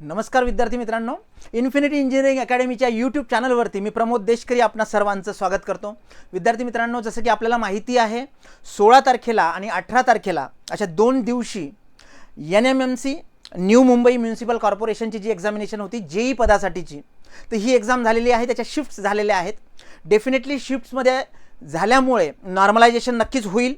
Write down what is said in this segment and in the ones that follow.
नमस्कार विद्यार्थी मित्रांनो. इन्फिनिटी इंजिनिअरिंग अकॅडमीच्या यूट्यूब चॅनलवरती मी प्रमोद देशकरी आपणा सर्वांचं स्वागत करतो. विद्यार्थी मित्रांनो जसं की आपल्याला माहिती आहे सोळा तारखेला आणि अठरा तारखेला अशा दोन दिवशी N M M C new Mumbai municipal कॉर्पोरेशनची जी एक्झामिनेशन होती जेई पदासाठीची तर ही एक्झाम झालेली आहे त्याच्या शिफ्ट्स झालेल्या आहेत. डेफिनेटली शिफ्ट्समध्ये झाल्यामुळे नॉर्मलायझेशन नक्कीच होईल.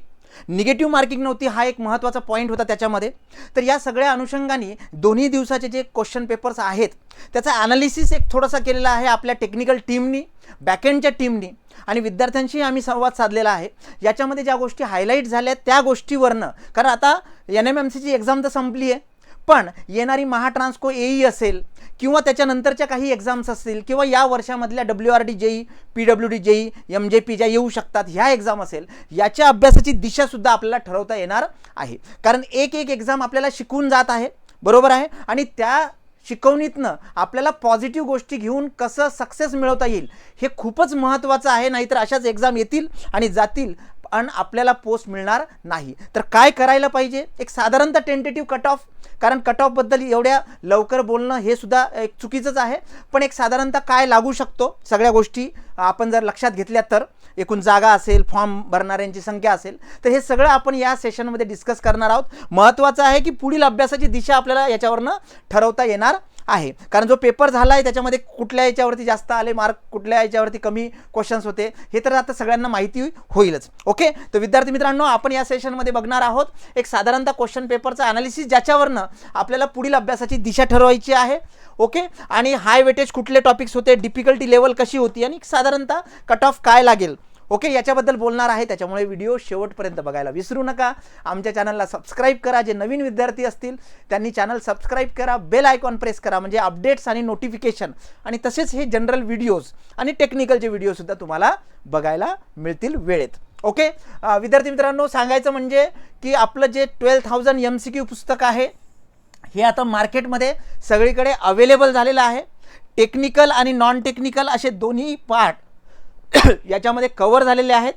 निगेटिव्ह मार्किंग नव्हती हा एक महत्त्वाचा पॉईंट होता त्याच्यामध्ये. तर या सगळ्या अनुषंगाने दोन्ही दिवसाचे जे क्वेश्चन पेपर्स आहेत त्याचा ॲनालिसिस एक थोडासा केलेला आहे आपल्या टेक्निकल टीमनी बॅकएंडच्या टीमनी आणि विद्यार्थ्यांशी आम्ही संवाद साधलेला आहे. याच्यामध्ये ज्या गोष्टी हायलाईट झाल्या त्या गोष्टीवरनं कारण आता एन एम एम सीची एक्झाम तर संपली आहे पण येणारी महाट्रान्सको एई असेल किंवा त्याच्यानंतरच्या काही एक्झाम्स असतील किंवा या वर्षामधल्या W R D J E P W D J E M J P ज्या येऊ शकतात ह्या एक्झाम असेल याच्या अभ्यासाची दिशासुद्धा आपल्याला ठरवता येणार आहे. कारण एक एक एक्झाम आपल्याला शिकून जात आहे बरोबर आहे? आणि त्या शिकवणीतनं आपल्याला पॉझिटिव्ह गोष्टी घेऊन कसं सक्सेस मिळवता येईल हे खूपच महत्त्वाचं आहे नाहीतर अशाच एक्झाम येतील आणि जातील अन आपल्याला पोस्ट मिळणार नाही. तर काय करायला पाहिजे? एक साधारणतः टेंटेटिव्ह कट ऑफ कारण कट ऑफबद्दल एवढ्या लवकर बोलणं हे सुद्धा एक चुकीचंच आहे. पण एक साधारणतः काय लागू शकतो? सगळ्या गोष्टी आपण जर लक्षात घेतल्या तर. एकूण जागा असेल फॉर्म भरणाऱ्यांची संख्या असेल. तर हे सगळं आपण या सेशनमध्ये डिस्कस करणार आहोत. महत्त्वाचं आहे की पुढील अभ्यासाची दिशा आपल्याला याच्यावरनं ठरवता येणार आहे. कारण जो पेपर झाला आहे त्याच्यामध्ये कुठल्या याच्यावरती जास्त आले मार्क कुठल्या याच्यावरती कमी क्वेश्चन्स होते हे तर आता सगळ्यांना माहिती होईलच. ओके तर विद्यार्थी मित्रांनो आपण या सेशनमध्ये बघणार आहोत एक साधारणतः क्वेश्चन पेपरचा अनालिसिस ज्याच्यावरनं आपल्याला पुढील अभ्यासाची दिशा ठरवायची आहे. ओके आणि हाय वेटेज कुठले टॉपिक्स होते डिफिकल्टी लेवल कशी होती आणि साधारणतः कट ऑफ काय लागेल? ओके याच्याबद्दल बोलणार आहे त्याच्यामुळे व्हिडिओ शेवटपर्यंत बघायला विसरू नका. आमच्या चॅनलला सबस्क्राईब करा जे नवीन विद्यार्थी असतील त्यांनी चॅनल सबस्क्राईब करा बेल आयकॉन प्रेस करा म्हणजे अपडेट्स आणि नोटिफिकेशन आणि तसेच हे जनरल व्हिडिओज आणि टेक्निकलचे व्हिडिओसुद्धा तुम्हाला बघायला मिळतील वेळेत. ओके? विद्यार्थी मित्रांनो सांगायचं म्हणजे की आपलं जे twelve thousand M C Q पुस्तक आहे हे आता मार्केटमध्ये सगळीकडे अवेलेबल झालेलं आहे. टेक्निकल आणि नॉन टेक्निकल असे दोन्ही पार्ट याच्यामध्ये कवर झालेले आहेत.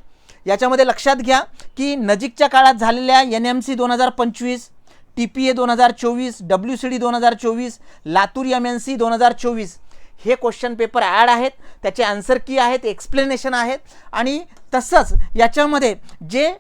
याच्यामध्ये लक्षात घ्या की नजीकच्या काळात झालेल्या एन एम सी दोन हजार पंचवीस टी पी ए दोन हजार चोवीस डब्ल्यू सी डी दोन हजार चोवीस लातूर एम एन सी दोन हजार चोवीस हे क्वेश्चन पेपर ॲड आहेत. त्याचे आन्सर की आहेत एक्सप्लेनेशन आहेत. आणि तसंच याच्यामध्ये जे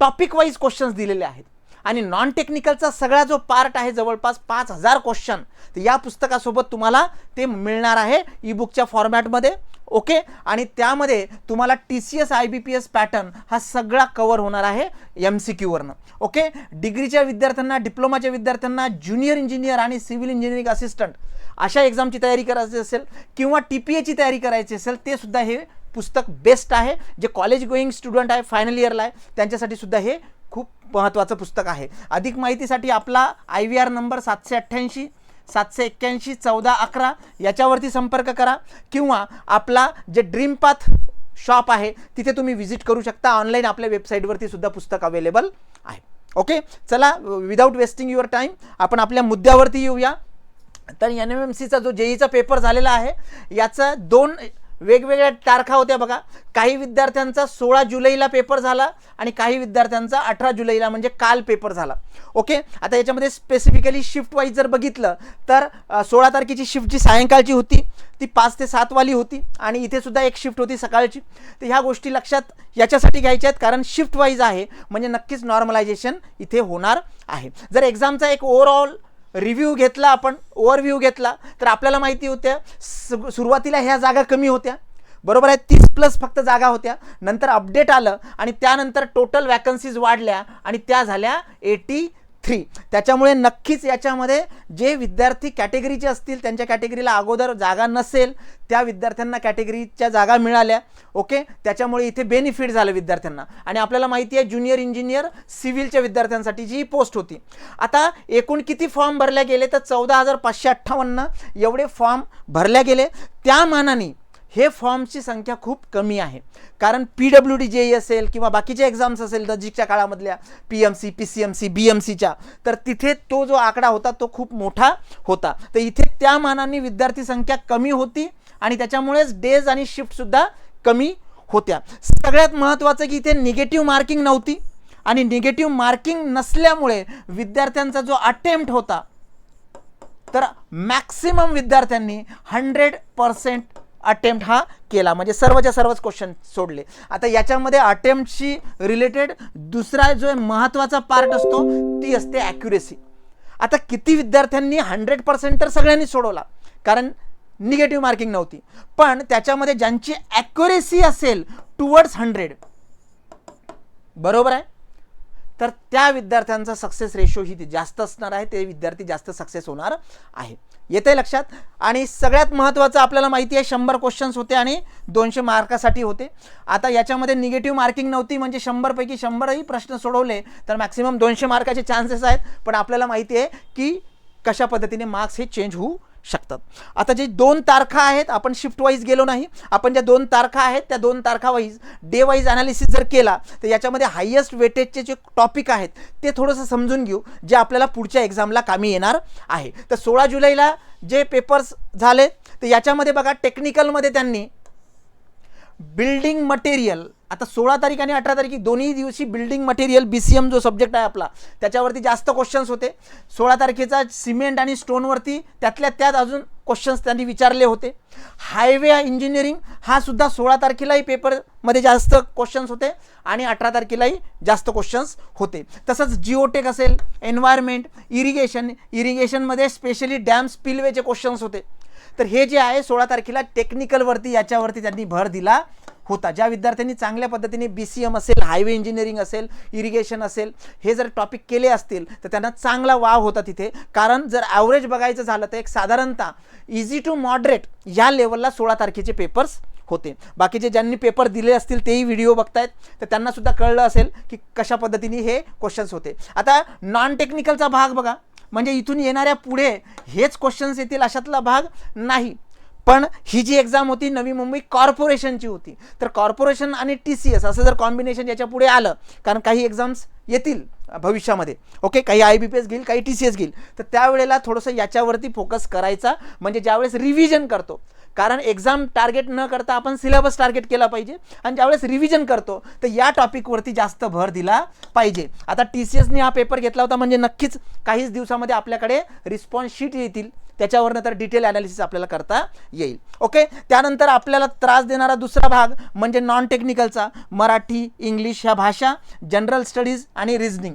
टॉपिक वाईज क्वेश्चन्स दिलेले आहेत. आणि नॉन टेक्निकलचा सगळा जो पार्ट आहे जवळपास पाच हजार क्वेश्चन तर या पुस्तकासोबत तुम्हाला ते मिळणार आहे ई बुकच्या फॉर्मॅटमध्ये ओके? आणि त्यामध्ये तुम्हाला T C S I B P S pattern हा सगळा कवर होणार आहे एम सी क्यूवरनं ओके? डिग्रीच्या विद्यार्थ्यांना डिप्लोमाच्या विद्यार्थ्यांना ज्युनियर इंजिनियर आणि सिव्हिल इंजिनिअरिंग असिस्टंट अशा एक्झामची तयारी करायची असेल किंवा टी पी एची तयारी करायची असेल ते सुद्धा हे पुस्तक बेस्ट आहे. जे कॉलेज गोईंग स्टुडंट आहे फायनल इयरला आहे त्यांच्यासाठी सुद्धा हे खूप महत्त्वाचं पुस्तक आहे. अधिक माहितीसाठी आपला आय व्ही आर नंबर सातशे अठ्ठ्याऐंशी सातशे एक्क्याऐंशी चौदा अकरा याच्यावरती संपर्क करा. किंवा आपला जे ड्रीम पाथ शॉप आहे तिथे तुम्ही व्हिजिट करू शकता. ऑनलाईन आपल्या वेबसाईटवरती सुद्धा पुस्तक अवेलेबल आहे. ओके चला विदाऊट वेस्टिंग युअर टाईम आपण आपल्या मुद्द्यावरती येऊया. तर एन एम एम सीचा जो जेईचा पेपर झालेला आहे याचा दोन वेगवेगळ्या तारखा होत्या बघा. काही विद्यार्थ्यांचा सोळा जुलैला पेपर झाला आणि काही विद्यार्थ्यांचा अठरा जुलैला म्हणजे काल पेपर झाला. ओके आता याच्यामध्ये स्पेसिफिकली शिफ्ट वाईज जर बघितलं तर सोळा तारखेची शिफ्ट जी सायंकाळची होती ती पाच ते सातवाली होती आणि इथे सुद्धा एक शिफ्ट होती सकाळची. तर ह्या गोष्टी लक्षात याच्यासाठी घ्यायच्या आहेत कारण शिफ्ट वाईज आहे म्हणजे नक्कीच नॉर्मलायझेशन इथे होणार आहे. जर एक्झामचा एक ओव्हरऑल रिव्ह्यू घेतला आपण ओव्हरव्ह्यू घेतला तर आपल्याला माहिती होत्या सु सुरुवातीला ह्या जागा कमी होत्या. बरोबर आहे? तीस प्लस फक्त जागा होत्या. नंतर अपडेट आलं आणि त्यानंतर टोटल वॅकन्सीज वाढल्या आणि त्या झाल्या एटी थ्री त्याच्यामुळे नक्कीच याच्यामध्ये जे विद्यार्थी कॅटेगरीचे असतील त्यांच्या कॅटेगरीला अगोदर जागा नसेल त्या विद्यार्थ्यांना कॅटेगरीच्या जागा मिळाल्या. ओके त्याच्यामुळे इथे बेनिफिट झालं विद्यार्थ्यांना. आणि आपल्याला माहिती आहे ज्युनियर इंजिनियर सिव्हिलच्या विद्यार्थ्यांसाठी जी पोस्ट होती. आता एकूण किती फॉर्म भरल्या गेले? तर चौदा हजार पाचशे अठ्ठावन्न एवढे फॉर्म भरल्या गेले. त्या मानाने हे फॉर्मची संख्या खूप कमी आहे. कारण पी डब्ल्यू डी जे असेल किंवा बाकीचे एक्झाम्स असेल नजीकच्या काळामधल्या P M C P C M C B M सीच्या तर तिथे तो जो आकडा होता तो खूप मोठा होता. तर इथे त्या मानाने विद्यार्थी संख्या कमी होती आणि त्याच्यामुळेच डेज आणि शिफ्टसुद्धा कमी होत्या. सगळ्यात महत्त्वाचं की इथे निगेटिव्ह मार्किंग नव्हती आणि निगेटिव्ह मार्किंग नसल्यामुळे विद्यार्थ्यांचा जो अटेम्प्ट होता तर मॅक्सिमम विद्यार्थ्यांनी हंड्रेड पर्सेंट अटेम्प्ट हा केला. म्हणजे सर्वच्या सर्वच क्वेश्चन सोडले. आता याच्यामध्ये अटेम्प्टशी रिलेटेड दुसरा जो महत्त्वाचा पार्ट असतो ती असते ॲक्युरेसी आता किती विद्यार्थ्यांनी हंड्रेड पर्सेंट तर सगळ्यांनी सोडवला. कारण निगेटिव्ह मार्किंग नव्हती. पण त्याच्यामध्ये ज्यांची ॲक्युरेसी असेल टुवर्ड्स हंड्रेड बरोबर आहे? तर त्या विद्यार्थ्यांचा सक्सेस रेशो ही जास्त असणार आहे. ते विद्यार्थी जास्त सक्सेस होणार आहे. येते लक्षात? आणि सगळ्यात महत्त्वाचं आपल्याला माहिती आहे शंभर क्वेश्चन्स होते आणि दोनशे मार्कासाठी होते. आता याच्यामध्ये निगेटिव्ह मार्किंग नव्हती म्हणजे शंभरपैकी शंभरही प्रश्न सोडवले तर मॅक्सिमम दोनशे मार्काचे चान्सेस आहेत. पण आपल्याला माहिती आहे की कशा पद्धतीने मार्क्स हे चेंज होऊ शकतात. आता जे दोन तारखा आहेत आपण शिफ्ट वाईज गेलो नाही. आपण ज्या दोन तारखा आहेत त्या दोन तारखा वाईज डे वाईज ॲनालिसिस जर केला तर याच्यामध्ये हायेस्ट वेटेजचे जे टॉपिक आहेत ते थोडंसं समजून घेऊ जे आपल्याला पुढच्या एक्झामला कामी येणार आहे. तर सोळा जुलैला जे पेपर्स झाले तर याच्यामध्ये बघा टेक्निकलमध्ये त्यांनी बिल्डिंग मटेरियल आता सोळा तारीख आणि अठरा तारीख दोन्ही दिवशी building material B C M जो सब्जेक्ट आहे आपला त्याच्यावरती जास्त क्वेश्चन्स होते. सोळा तारखेचा सिमेंट आणि स्टोनवरती त्यातल्या त्यात अजून क्वेश्चन्स त्यांनी विचारले होते. हायवे इंजिनिअरिंग हा सुद्धा सोळा तारखेलाही पेपरमध्ये जास्त क्वेश्चन्स होते आणि अठरा तारखेलाही जास्त क्वेश्चन्स होते. तसंच जिओटेक असेल एन्व्हायरमेंट इरिगेशन इरिगेशनमध्ये स्पेशली डॅम स्पिलवेचे क्वेश्चन्स होते. तर हे जे आहे सोळा तारखेला टेक्निकलवरती याच्यावरती त्यांनी भर दिला होता. ज्या विद्यार्थ्यांनी चांगल्या पद्धतीने बी सी एम असेल हायवे इंजिनिअरिंग असेल इरिगेशन असेल हे जर टॉपिक केले असतील तर त्यांना चांगला वाव होता तिथे. कारण जर ॲव्हरेज बघायचं झालं तर एक साधारणतः इझी टू मॉडरेट या लेवलला सोळा तारखेचे पेपर्स होते. बाकीचे ज्यांनी पेपर दिले असतील तेही व्हिडिओ बघतायत. तर त्यांना सुद्धा कळलं असेल की कशा पद्धतीने हे क्वेश्चन्स होते. आता नॉन टेक्निकलचा भाग बघा. म्हणजे इथून येणाऱ्या पुढे हेच क्वेश्चन्स येतील अशातला भाग नाही. पण ही जी एक्झाम होती नवी मुंबई कॉर्पोरेशनची होती. तर कॉर्पोरेशन आणि टी सी एस असं जर कॉम्बिनेशन याच्यापुढे आलं कारण काही एक्झाम्स येतील भविष्यामध्ये. ओके काही आय बी पी एस घेईल काही टी सी एस घेईल. तर त्यावेळेला थोडंसं याच्यावरती फोकस करायचा म्हणजे ज्यावेळेस रिव्हिजन करतो. कारण एक्झाम टार्गेट न करता आपण सिलेबस टार्गेट केला पाहिजे. आणि ज्यावेळेस रिव्हिजन करतो तर या टॉपिकवरती जास्त भर दिला पाहिजे. आता टी सी एसने हा पेपर घेतला होता म्हणजे नक्कीच काहीच दिवसामध्ये आपल्याकडे रिस्पॉन्स शीट येतील. त्याच्यावरनं तर डिटेल ॲनालिसिस आपल्याला करता येईल. ओके त्यानंतर आपल्याला त्रास देणारा दुसरा भाग म्हणजे नॉन टेक्निकलचा मराठी इंग्लिश ह्या भाषा जनरल स्टडीज आणि रिझनिंग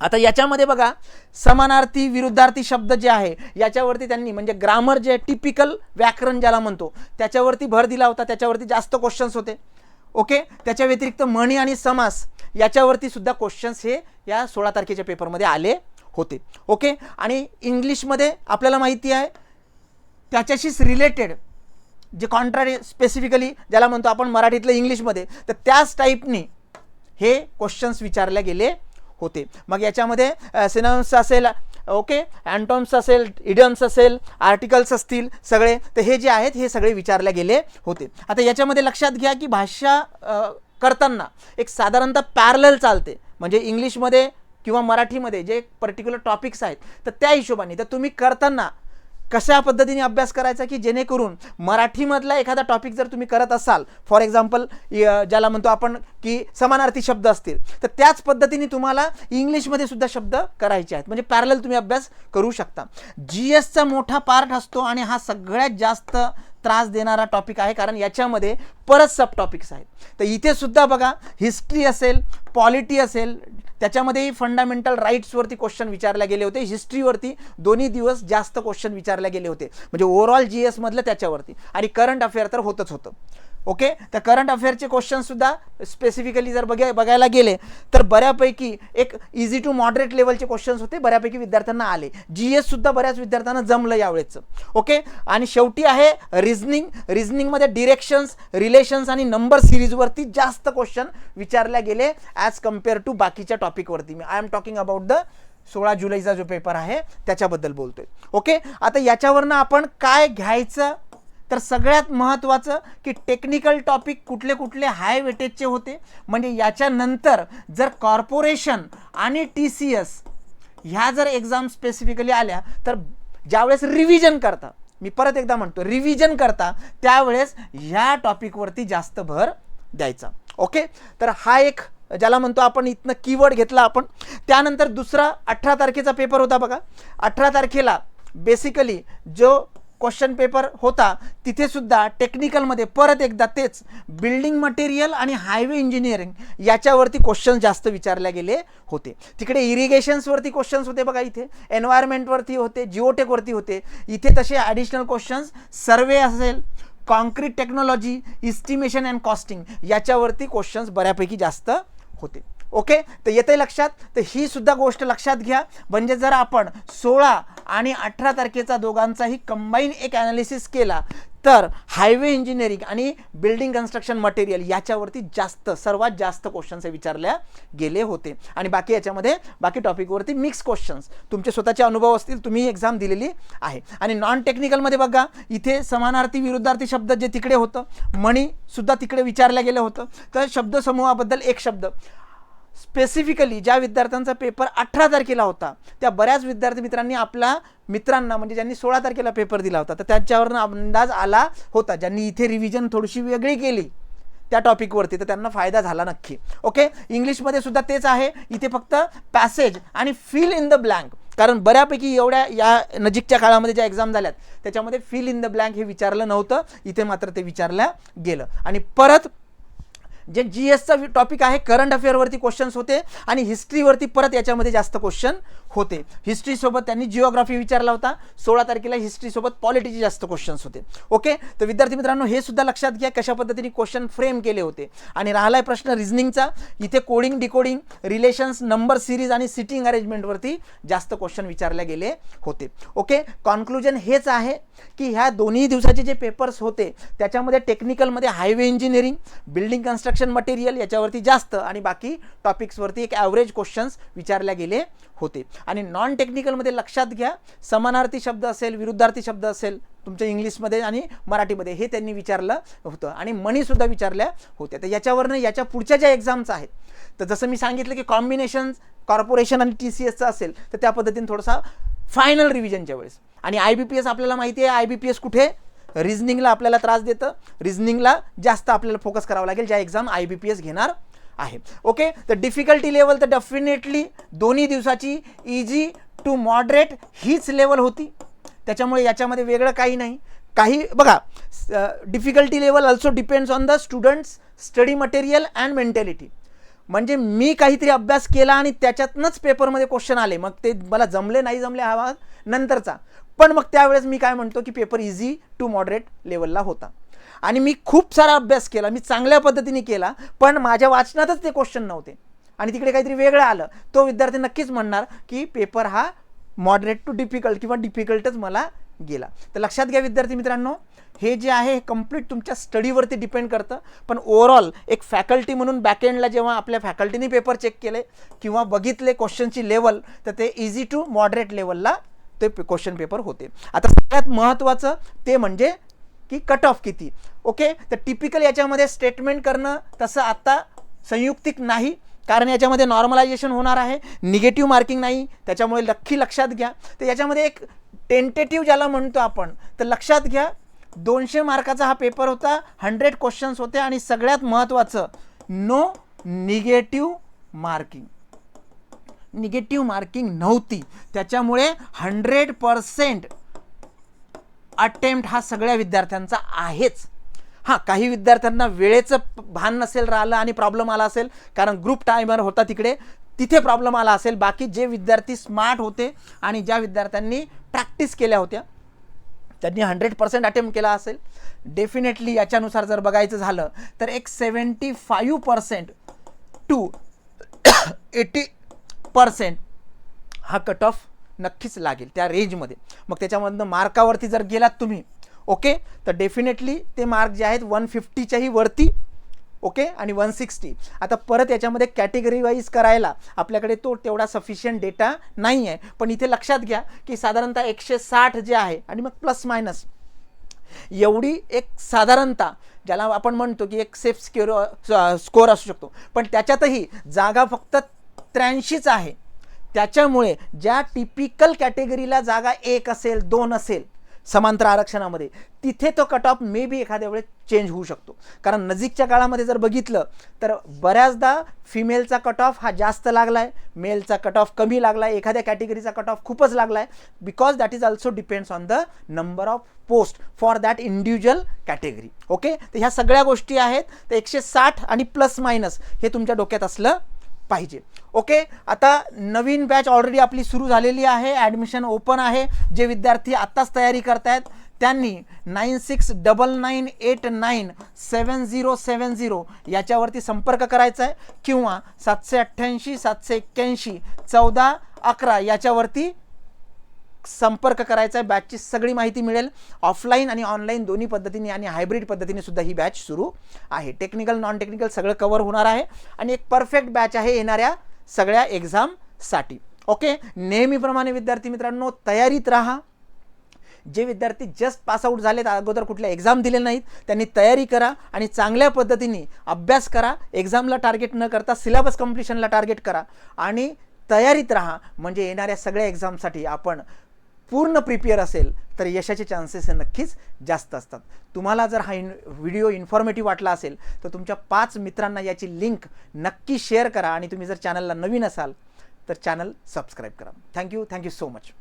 आता याच्यामध्ये बघा समानार्थी विरुद्धार्थी शब्द जे आहे याच्यावरती त्यांनी म्हणजे ग्रामर जे टिपिकल व्याकरण ज्याला म्हणतो त्याच्यावरती भर दिला होता त्याच्यावरती जास्त क्वेश्चन्स होते. ओके त्याच्या व्यतिरिक्त म्हणी आणि समास याच्यावरती सुद्धा क्वेश्चन्स हे या सोळा तारखेच्या पेपरमध्ये आले होते. ओके आणि इंग्लिशमध्ये आपल्याला माहिती आहे त्याच्याशीच रिलेटेड जे कॉन्ट्रारी स्पेसिफिकली ज्याला म्हणतो आपण मराठीतलं इंग्लिशमध्ये तर त्याच टाईपनी हे क्वेश्चन्स विचारले गेले होते. मग याच्यामध्ये सिनम्स असेल ओके अँटॉम्स असेल इडम्स असेल आर्टिकल्स असतील सगळे तर हे जे आहेत हे सगळे विचारले गेले होते. आता याच्यामध्ये लक्षात घ्या की भाषा करताना एक साधारणतः पॅरल चालते. म्हणजे इंग्लिशमध्ये किंवा मराठीमध्ये जे पर्टिक्युलर टॉपिक्स आहेत तर त्या हिशोबाने तर तुम्ही करताना कशा पद्धतीने अभ्यास करायचा की जेणेकरून मराठीमधला एखादा टॉपिक जर तुम्ही करत असाल फॉर एक्झाम्पल ज्याला म्हणतो आपण की समानार्थी शब्द असतील तर त्याच पद्धतीने तुम्हाला इंग्लिशमध्ये सुद्धा शब्द करायचे आहेत. म्हणजे पॅरल तुम्ही अभ्यास करू शकता. जी एसचा मोठा पार्ट असतो आणि हा सगळ्यात जास्त त्रास देणारा टॉपिक आहे कारण याच्यामध्ये परत सब टॉपिक्स आहेत. तर इथे सुद्धा बघा हिस्ट्री असेल पॉलिटी असेल त्याच्यामध्येही फंडामेंटल राईट्सवरती क्वेश्चन विचारले गेले होते. हिस्ट्रीवरती दोन्ही दिवस जास्त क्वेश्चन विचारले गेले होते. म्हणजे ओव्हरऑल जी एसमधलं त्याच्यावरती. आणि करंट अफेअर तर होतच होतं. ओके तर करंट अफेअरचे क्वेश्चनसुद्धा स्पेसिफिकली जर बघाय बघायला गेले तर बऱ्यापैकी एक इझी टू मॉडरेट लेवलचे क्वेश्चन्स होते बऱ्यापैकी विद्यार्थ्यांना आले. जी एससुद्धा बऱ्याच विद्यार्थ्यांना जमलं यावेळेचं. ओके आणि शेवटी आहे रिझनिंग रिझनिंगमध्ये डिरेक्शन्स रिलेशन्स आणि नंबर सिरीजवरती जास्त क्वेश्चन विचारल्या गेले ॲज कंपेअर टू बाकीच्या टॉपिकवरती मी I am talking about the सोळा जुलैचा जो पेपर आहे त्याच्याबद्दल बोलतोय. ओके आता याच्यावरनं आपण काय घ्यायचं? तर सगळ्यात महत्त्वाचं की टेक्निकल टॉपिक कुठले कुठले हाय वेटेजचे होते. म्हणजे याच्यानंतर जर कॉर्पोरेशन आणि टी सी एस ह्या जर एक्झाम स्पेसिफिकली आल्या तर ज्यावेळेस रिव्हिजन करता मी परत एकदा म्हणतो रिव्हिजन करता त्यावेळेस ह्या टॉपिकवरती जास्त भर द्यायचा. ओके तर हा एक ज्याला म्हणतो आपण इथनं कीवर्ड घेतला आपण. त्यानंतर दुसरा अठरा तारखेचा पेपर होता बघा. अठरा तारखेला बेसिकली जो क्वेश्चन पेपर होता तिथेसुद्धा टेक्निकलमध्ये परत एकदा तेच बिल्डिंग मटेरियल आणि हायवे इंजिनिअरिंग याच्यावरती क्वेश्चन्स जास्त विचारले गेले होते. तिकडे इरिगेशन्सवरती क्वेश्चन्स होते बघा इथे एन्व्हायरमेंटवरती होते जिओटेकवरती होते. इथे तसे ॲडिशनल क्वेश्चन्स सर्वे असेल concrete technology estimation and costing याच्यावरती क्वेश्चन्स बऱ्यापैकी जास्त होते. ओके? तर येते लक्षात? तर ही सुद्धा गोष्ट लक्षात घ्या. म्हणजे जर आपण सोळा आणि अठरा तारखेचा दोघांचाही कंबाईन एक ॲनालिसिस केला तर हायवे इंजिनिअरिंग आणि बिल्डिंग कन्स्ट्रक्शन मटेरियल याच्यावरती जास्त सर्वात जास्त क्वेश्चन्स हे विचारल्या गेले होते. आणि बाकी याच्यामध्ये बाकी टॉपिकवरती मिक्स क्वेश्चन्स तुमचे स्वतःचे अनुभव असतील तुम्ही एक्झाम दिलेली आहे. आणि नॉन टेक्निकलमध्ये बघा इथे समानार्थी विरुद्धार्थी शब्द जे तिकडे होतं मणीसुद्धा तिकडे विचारलं गेलं होतं. तर शब्दसमूहाबद्दल एक शब्द. स्पेसिफिकली ज्या विद्यार्थ्यांचा पेपर अठरा तारखेला होता त्या बऱ्याच विद्यार्थी मित्रांनी आपला मित्रांना म्हणजे ज्यांनी सोळा तारखेला पेपर दिला होता तर त्यांच्यावरनं अंदाज आला होता ज्यांनी इथे रिव्हिजन थोडीशी वेगळी केली त्या टॉपिकवरती तर त्यांना फायदा झाला नक्की. ओके इंग्लिशमध्ये सुद्धा तेच आहे. इथे फक्त पॅसेज आणि फिल इन द ब्लँक कारण बऱ्यापैकी एवढ्या या नजीकच्या काळामध्ये ज्या एक्झाम झाल्यात त्याच्यामध्ये फिल इन द ब्लँक हे विचारलं नव्हतं. इथे मात्र ते विचारलं गेलं. आणि परत जे जी एसचा टॉपिक आहे करंट अफेअरवरती क्वेश्चन्स होते आणि हिस्ट्रीवरती परत याच्यामध्ये जास्त क्वेश्चन होते. हिस्ट्रीसोबत त्यांनी जिओग्राफी विचारला होता. सोळा तारखेला हिस्ट्रीसोबत पॉलिटीचे जास्त क्वेश्चन्स होते. ओके तर विद्यार्थी मित्रांनो हे सुद्धा लक्षात घ्या कशा पद्धतीने क्वेश्चन फ्रेम केले होते. आणि राहिला प्रश्न रिझनिंगचा इथे coding decoding relations number series आणि सिटिंग अरेंजमेंटवरती जास्त क्वेश्चन विचारले गेले होते. ओके कॉन्क्लुजन हेच आहे की ह्या दोन्ही दिवसाचे जे पेपर्स होते त्याच्यामध्ये टेक्निकलमध्ये highway engineering building construction material याच्यावरती जास्त आणि बाकी टॉपिक्सवरती एक ॲव्हरेज क्वेश्चन्स विचारले गेले होते. आणि नॉन टेक्निकलमध्ये लक्षात घ्या. समानार्थी शब्द असेल विरुद्धार्थी शब्द असेल तुमच्या इंग्लिशमध्ये आणि मराठीमध्ये हे त्यांनी विचारलं होतं. आणि मनीसुद्धा विचारल्या होत्या. तर याच्यावरनं याच्या पुढच्या ज्या एक्झाम्स आहेत तर जसं मी सांगितलं की कॉम्बिनेशन कॉर्पोरेशन आणि टी सी एसचं असेल तर त्या पद्धतीने थोडासा फायनल रिव्हिजनच्या वेळेस. आणि आय बी पी एस आपल्याला माहिती आहे आय बी पी एस कुठे? रिझनिंगला आपल्याला त्रास देतं. रिझनिंगला जास्त आपल्याला फोकस करावं लागेल ज्या exam I B P S घेणार आहे. ओके तर डिफिकल्टी लेवल तर डेफिनेटली दोन्ही दिवसाची इझी टू मॉडरेट हीच लेवल होती. त्याच्यामुळे याच्यामध्ये वेगळं काही नाही. काही बघा difficulty level also depends on the students study material and mentality म्हणजे मी काहीतरी अभ्यास केला आणि त्याच्यातनंच पेपरमध्ये क्वेश्चन आले. मग ते मला जमले नाही जमले हा नंतरचा. पण मग त्यावेळेस मी काय म्हणतो की पेपर इझी टू मॉडरेट लेवलला होता. आणि मी खूप सारा अभ्यास केला मी चांगल्या पद्धतीने केला पण माझ्या वाचनातच ते क्वेश्चन नव्हते. आणि तिकडे काहीतरी वेगळं आलं. तो विद्यार्थी नक्कीच म्हणणार की पेपर हा मॉडरेट टू डिफिकल्ट किंवा डिफिकल्टच मला गेला. तर लक्षात घ्या विद्यार्थी मित्रांनो हे जे आहे हे कंप्लीट तुमच्या स्टडीवरती डिपेंड करतं. पण ओव्हरऑल एक फॅकल्टी म्हणून बॅकएंडला जेव्हा आपल्या फॅकल्टीने पेपर चेक केले किंवा बघितले क्वेश्चनची लेवल तर ते इझी टू मॉडरेट लेवलला ते क्वेश्चन पेपर होते. आता सगळ्यात महत्त्वाचं ते म्हणजे की कट ऑफ किती? ओके तर टिपिकल याच्यामध्ये स्टेटमेंट करणं तसं आत्ता संयुक्तिक नाही. कारण याच्यामध्ये नॉर्मलायझेशन होणार आहे. निगेटिव्ह मार्किंग नाही. त्याच्यामुळे नक्की लक्षात घ्या. तर याच्यामध्ये एक टेंटेटिव्ह ज्याला म्हणतो आपण तर लक्षात घ्या. दोनशे मार्काचा हा पेपर होता. हंड्रेड क्वेश्चन्स होते आणि सगळ्यात महत्त्वाचं no negative marking negative marking नव्हती. त्याच्यामुळे हंड्रेड पर्सेंट अटेम्प्ट हा सगळ्या विद्यार्थ्यांचा आहेच. हां काही विद्यार्थ्यांना वेळेचं भान नसेल राहिलं आणि प्रॉब्लेम आला असेल कारण ग्रुप टायमर होता तिकडे तिथे प्रॉब्लेम आला असेल. बाकी जे विद्यार्थी स्मार्ट होते आणि ज्या विद्यार्थ्यांनी प्रॅक्टिस केल्या होत्या त्यांनी हंड्रेड पर्सेंट अटेम्प्ट केला असेल. डेफिनेटली याच्यानुसार जर बघायचं झालं तर एक seventy five percent to eighty percent हा कट ऑफ नक्कीच लागेल त्या रेंजमध्ये मग त्याच्यामधनं मार्कावरती जर गेलात तुम्ही ओके तर डेफिनेटली ते मार्क जे आहेत वन फिफ्टीच्याही वरती ओके आणि वन सिक्स्टी आता परत याच्यामध्ये कॅटेगरी वाईज करायला आपल्याकडे तो तेवढा सफिशियंट डेटा नाही आहे पण इथे लक्षात घ्या की साधारणतः एकशे साठ जे आहे आणि मग प्लस मायनस एवढी एक साधारणतः ज्याला आपण म्हणतो की एक सेफ स्क्युअर स्कोअर असू शकतो. पण त्याच्यातही जागा फक्त त्र्याऐंशीच आहे. त्याच्यामुळे ज्या टिपिकल कॅटेगरीला जागा एक असेल दोन असेल समांतर आरक्षणामध्ये तिथे तो कट ऑफ मे बी एखाद्या वेळेस चेंज होऊ शकतो. कारण नजीकच्या काळामध्ये जर बघितलं तर बऱ्याचदा फिमेलचा कट ऑफ हा जास्त लागला आहे मेलचा कट ऑफ कमी लागला आहे एखाद्या कॅटेगरीचा कट ऑफ खूपच लागला आहे because that is also depends on the number of post for that individual category okay तर ह्या सगळ्या गोष्टी आहेत तर एकशे साठ आणि प्लस मायनस हे तुमच्या डोक्यात असलं पाहिजे. ओके आता नवीन बॅच ऑलरेडी आपली सुरू झालेली आहे. ॲडमिशन ओपन आहे. जे विद्यार्थी आत्ताच तयारी करतायत त्यांनी nine six double nine eight nine seven zero seven zero याच्यावरती संपर्क करायचा आहे किंवा सातशे अठ्ठ्याऐंशी सातशे एक्क्याऐंशी चौदा अकरा याच्यावरती संपर्क करायचा आहे बॅचची सगळी माहिती मिळेल. ऑफलाईन आणि ऑनलाईन दोन्ही पद्धतीने आणि हायब्रिड पद्धतीने सुद्धा ही बॅच सुरू आहे. टेक्निकल नॉन टेक्निकल सगळं कवर होणार आहे. आणि एक परफेक्ट बॅच आहे येणाऱ्या सगळ्या एक्झामसाठी ओके नेहमीप्रमाणे विद्यार्थी मित्रांनो तयारीत राहा. जे विद्यार्थी जस्ट पास आऊट झालेत अगोदर कुठल्या एक्झाम दिले नाहीत त्यांनी तयारी करा आणि चांगल्या पद्धतीने अभ्यास करा. एक्झामला टार्गेट न करता सिलेबस कम्प्लिशनला टार्गेट करा. आणि तयारीत राहा. म्हणजे येणाऱ्या सगळ्या एक्झामसाठी आपण पूर्ण प्रिपेअर असेल तर यशाचे चान्सेस हे नक्कीच जास्त असतात. तुम्हाला जर हा इन व्हिडिओ इन्फॉर्मेटिव्ह वाटला असेल तर तुमच्या पाच मित्रांना याची लिंक नक्की शेअर करा आणि तुम्ही जर चॅनलला नवीन असाल तर चॅनल सबस्क्राईब करा. Thank you thank you so much